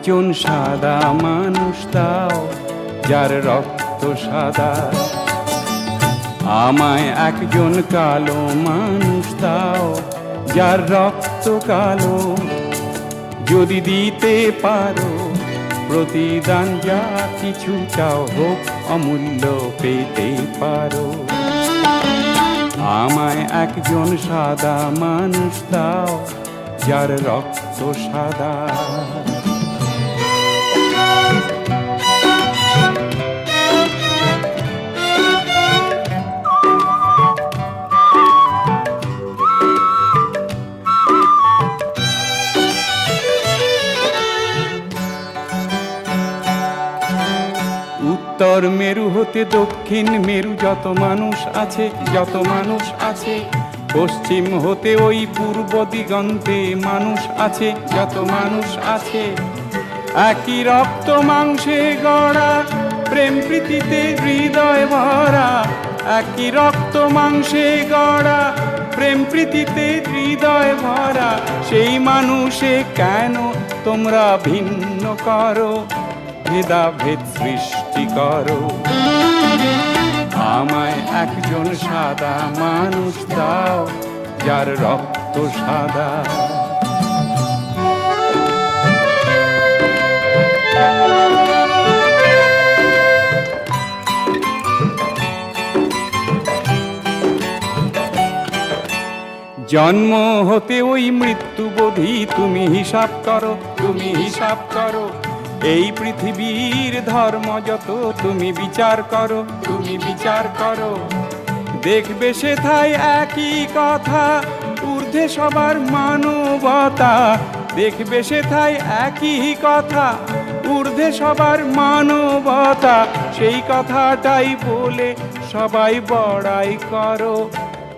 একজন সাদা মানুষ দাও যার রক্ত সাদা। আমায় একজন কালো মানুষ দাও যার রক্ত কালো। যদি দিতে পারো প্রতিদান যা কিছু চাও হোক, অমূল্য পেতে পারো। আমায় একজন সাদা মানুষ দাও যার রক্ত সাদা। উত্তর মেরু হতে দক্ষিণ, মেরু যত মানুষ আছে, যত মানুষ আছে। পশ্চিম হতে ওই পূর্ব দিগন্তে মানুষ আছে, যত মানুষ আছে। একই রক্ত মাংসে গড়া, প্রেম প্রীতিতে হৃদয় ভরা। একই রক্ত মাংসে গড়া, প্রেম প্রীতিতে হৃদয় ভরা। সেই মানুষে কেন তোমরা ভিন্ন করো? ভেদাভেদ সৃষ্টি করো। আমায় একজন সাদা মানুষ দাও, যার রক্ত সাদা। জন্ম হতে ওই মৃত্যু বোধি তুমি হিসাব করো, তুমি হিসাব করো। এই পৃথিবীর ধর্ম যত, তুমি বিচার করো, তুমি বিচার করো। দেখবে সেথায় একই কথা, ঊর্ধ্বে সবার মানবতা। দেখবে সেথায় একই কথা, ঊর্ধ্বে সবার মানবতা। সেই কথাটাই বলে সবাই বড়াই করো,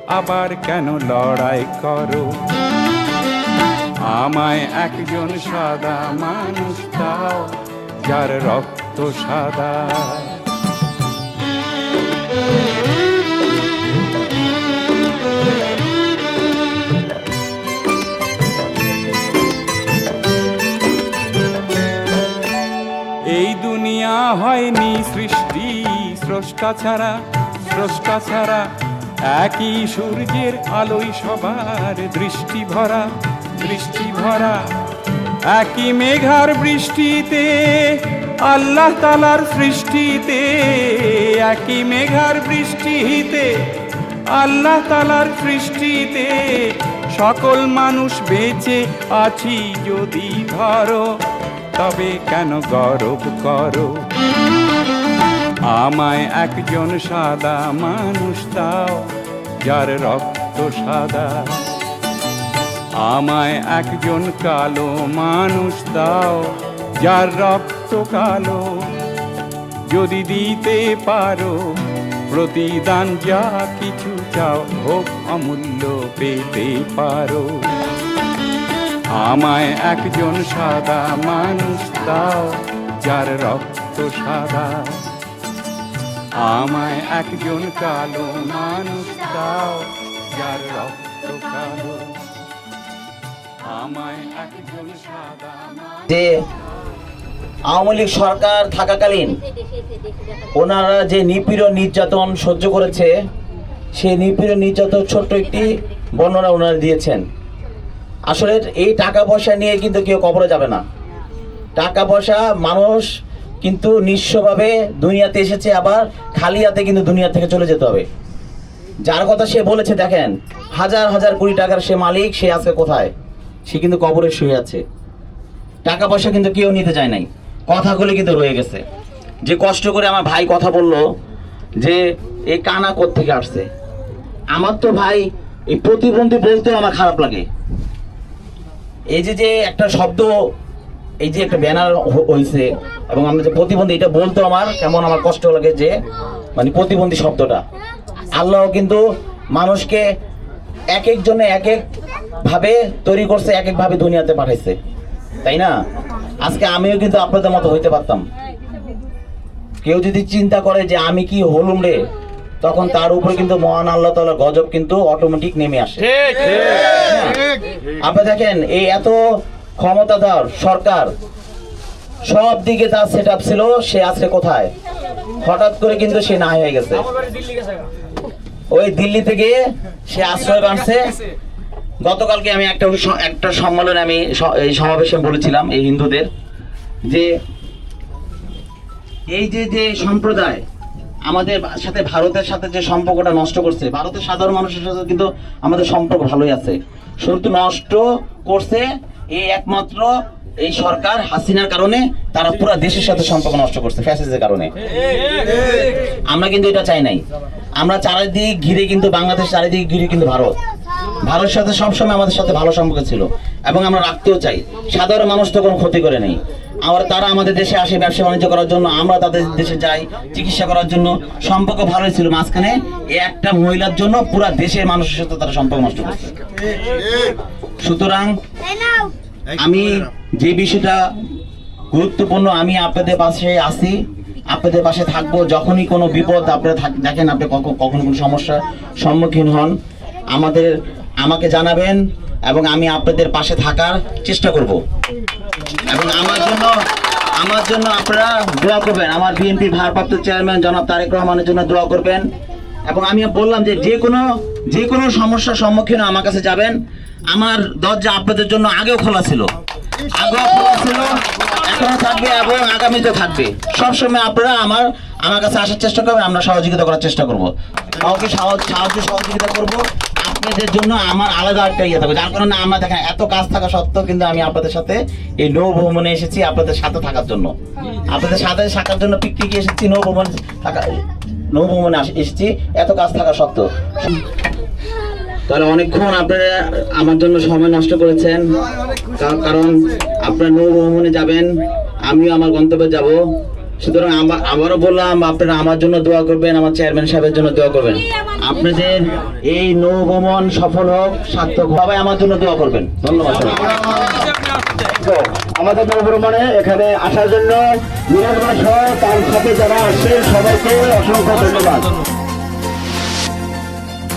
আবার কেন লড়াই করো? আমায় একজন সাদা মানুষ দাও, যার রক্ত সাদা। এই দুনিয়া হয়নি সৃষ্টি, স্রষ্টা ছাড়া স্রষ্টা ছাড়া। একই সূর্যের আলোয় সবার দৃষ্টি ভরা। দৃষ্টি ভরা, একই মেঘার বৃষ্টিতে, আল্লাহ তালার সৃষ্টিতে, একই মেঘার বৃষ্টিতে, আল্লাহ তালার সৃষ্টিতে সকল মানুষ বেঁচে আছি যদি ধরো, তবে কেন গরব করো? আমায় একজন সাদা মানুষ দাও, যার রক্ত সাদা। আমায় একজন কালো মানুষ দাও, যার রক্ত কালো। যদি দিতে পারো, প্রতিদান যা কিছু চাও হোক অমূল্য পেতে পারো। আমায় একজন সাদা মানুষ দাও, যার রক্ত সাদা। আমায় একজন কালো মানুষ দাও, যার রক্ত কালো। যে আওয়ামী লীগ সরকার থাকাকালীন ওনারা যে নিপীড়ন নির্যাতন সহ্য করেছে, সেই নিপীড়ন নির্যাতন ছোট্ট একটি বর্ণনা ওনারা দিয়েছেন। আসলে এই টাকা পয়সা নিয়ে কিন্তু কেউ কবরে যাবে না। টাকা পয়সা মানুষ কিন্তু নিঃস্বভাবে দুনিয়াতে এসেছে, আবার খালি হাতে কিন্তু দুনিয়া থেকে চলে যেতে হবে। যার কথা সে বলেছে, দেখেন, হাজার হাজার কোটি টাকার সে মালিক, সে আজকে কোথায়? সে কিন্তু কবরে শুয়ে আছে। টাকা পয়সা কিন্তু কেউ নিতে চায় নাই। কথাগুলো কিন্তু রয়ে গেছে। যে কষ্ট করে আমার ভাই কথা বলল যে এই কানা থেকে আসছে? আমার তো ভাই এই প্রতিবন্ধী বলতেও আমার খারাপ লাগে। এই যে যে একটা শব্দ, এই যে একটা ব্যানার হয়েছে এবং আমরা যে প্রতিবন্ধী এটা বলতো আমার, কেমন আমার কষ্ট লাগে যে মানে প্রতিবন্ধী শব্দটা। আল্লাহ কিন্তু মানুষকে এক একজনে এক এক ভাবে তৈরি করছে এক এক ভাবে দুনিয়াতে পাঠাইছে। তাই না? আজকে আমিও কিন্তু আপনাদের মতো হইতে পারতাম। কেউ যদি চিন্তা করে যে আমি কি হলুম রে তখন তার উপরে কিন্তু মহান আল্লাহ তাআলার গজব কিন্তু অটোমেটিক নেমে আসে। আপনি দেখেন এই এত ক্ষমতাধর সরকার সব দিকে তার সেট আপ ছিল সে আজকে কোথায়? হঠাৎ করে কিন্তু সে না হয়ে গেছে। ওই দিল্লি থেকে সে আশ্রয় বাঁধছে গতকালকে আমি একটা একটা সম্মেলনে আমি এই সমাবেশে বলেছিলাম এই হিন্দুদের যে এই যে যে সম্প্রদায় আমাদের সাথে ভারতের সাথে যে সম্পর্কটা নষ্ট করছে, ভারতের সাধারণ মানুষের সাথে কিন্তু আমাদের সম্পর্ক ভালোই আছে। শুধু নষ্ট করছে এই একমাত্র এই সরকার হাসিনার কারণে, তারা পুরো দেশের সাথে সম্পর্ক নষ্ট করছে ফ্যাসিসের কারণে। আমরা কিন্তু এটা চাই নাই। আমরা চারিদিক ঘিরে কিন্তু বাংলাদেশ, চারিদিক ঘিরে কিন্তু ভারত। ভারতের সাথে সবসময় আমাদের সাথে ভালো সম্পর্ক ছিল এবং আমরা রাখতেও চাই। সাধারণ মানুষ তো কোনো ক্ষতি করে নেই। আবার তারা আমাদের দেশে আসে ব্যবসা বাণিজ্য করার জন্য, আমরা তাদের দেশে যাই চিকিৎসা করার জন্য। সম্পর্ক ভালোই ছিল মাঝখানে। একটা মহিলার জন্য পুরো দেশের মানুষের সাথে তারা সম্পর্ক নষ্ট করছে। সুতরাং আমি যে বিষয়টা গুরুত্বপূর্ণ আমি আপনাদের পাশে আছি আপনাদের পাশে থাকব, যখনই কোনো বিপদ আপনারা দেখেন আপনি কখন কোনো সমস্যার সম্মুখীন হন। আমাদের, আমাকে জানাবেন এবং আমি আপনাদের পাশে থাকার চেষ্টা করব। এবং আমার জন্য আমার জন্য আপনারা দোয়া করবেন। আমার বিএনপি ভারপ্রাপ্ত চেয়ারম্যান জনাব তারেক রহমানের জন্য দোয়া করবেন। এবং আমি বললাম যে যে কোনো যে কোনো সমস্যার সম্মুখীন আমার কাছে যাবেন। আমার দরজা আপনাদের জন্য আগেও খোলা ছিল। এখনও থাকবে এবং আগামীতে থাকবে। সবসময় আপনারা আমার আমার কাছে আসার চেষ্টা করবেন, আমরা সহযোগিতা করার চেষ্টা করব। কাউকে সাহায্য, সহযোগিতা করব, আপনাদের জন্য আমার আলাদা একটা ইয়ে থাকবে। যার কারণে আমরা দেখেন, এত কাজ থাকা সত্ত্বেও কিন্তু আমি আপনাদের সাথে এই নৌ ভ্রমণে এসেছি আপনাদের সাথে থাকার জন্য। আপনাদের সাথে থাকার জন্য পিকনিকে এসেছি নৌ ভ্রমণ থাকা নৌ ভ্রমণে এসেছি, এত কাজ থাকা সত্ত্বেও। তাহলে অনেকক্ষণ আপনারা আমার জন্য সময় নষ্ট করেছেন। কার- কারণ আপনারা নৌ ভ্রমণে যাবেন, আমিও আমার গন্তব্যে যাব। সুতরাং আবারও বললাম, আপনারা আমার জন্য দোয়া করবেন, আমার চেয়ারম্যান সাহেবের জন্য দোয়া করবেন। আপনাদের এই নৌ ভ্রমণ সফল হোক, সার্থক। সবাই আমার জন্য দোয়া করবেন। ধন্যবাদ আমাদের নবভ্রমণে এখানে আসার জন্য মিরাজমা সহ তার সাথে যারা আসছেন সবাইকে অসংখ্য ধন্যবাদ।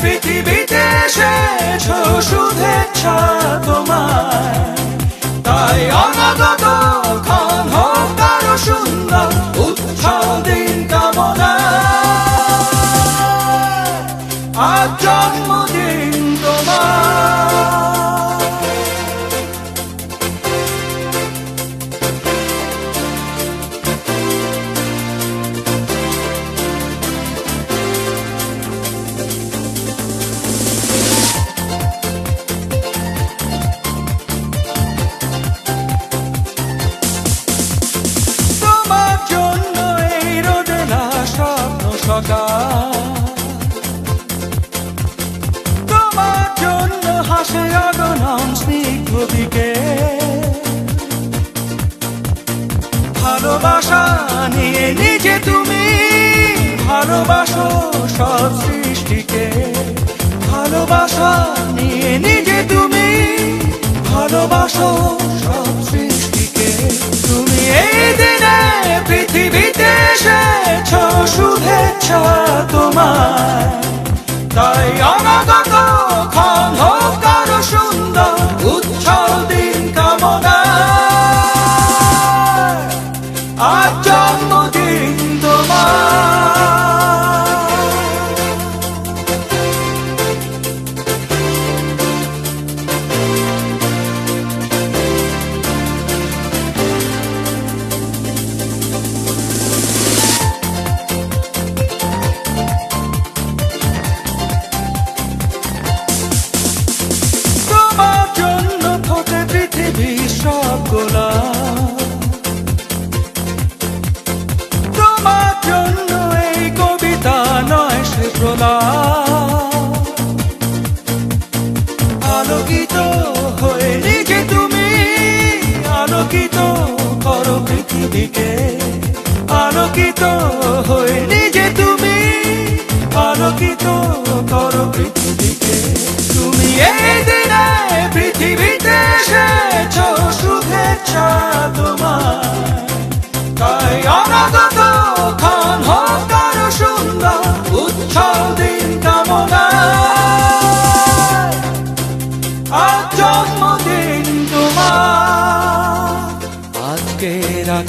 পৃথিবীতে এসেছ শুভেচ্ছা তোমার তাই অনাগত ক্ষণ হোক আরও সুন্দর ভালোবাসা নিয়ে নিজে তুমি ভালোবাসো সব সৃষ্টিকে। ভালোবাসা নিয়ে নিজে তুমি ভালোবাসো তোমার। তাই অনাগত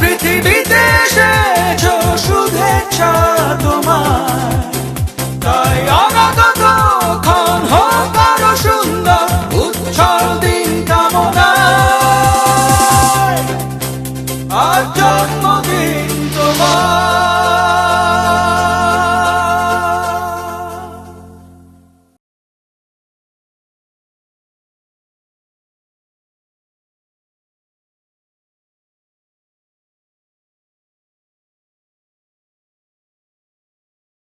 পৃথিবীতে এসেছ শুভেচ্ছা তোমার। তাই অনাগত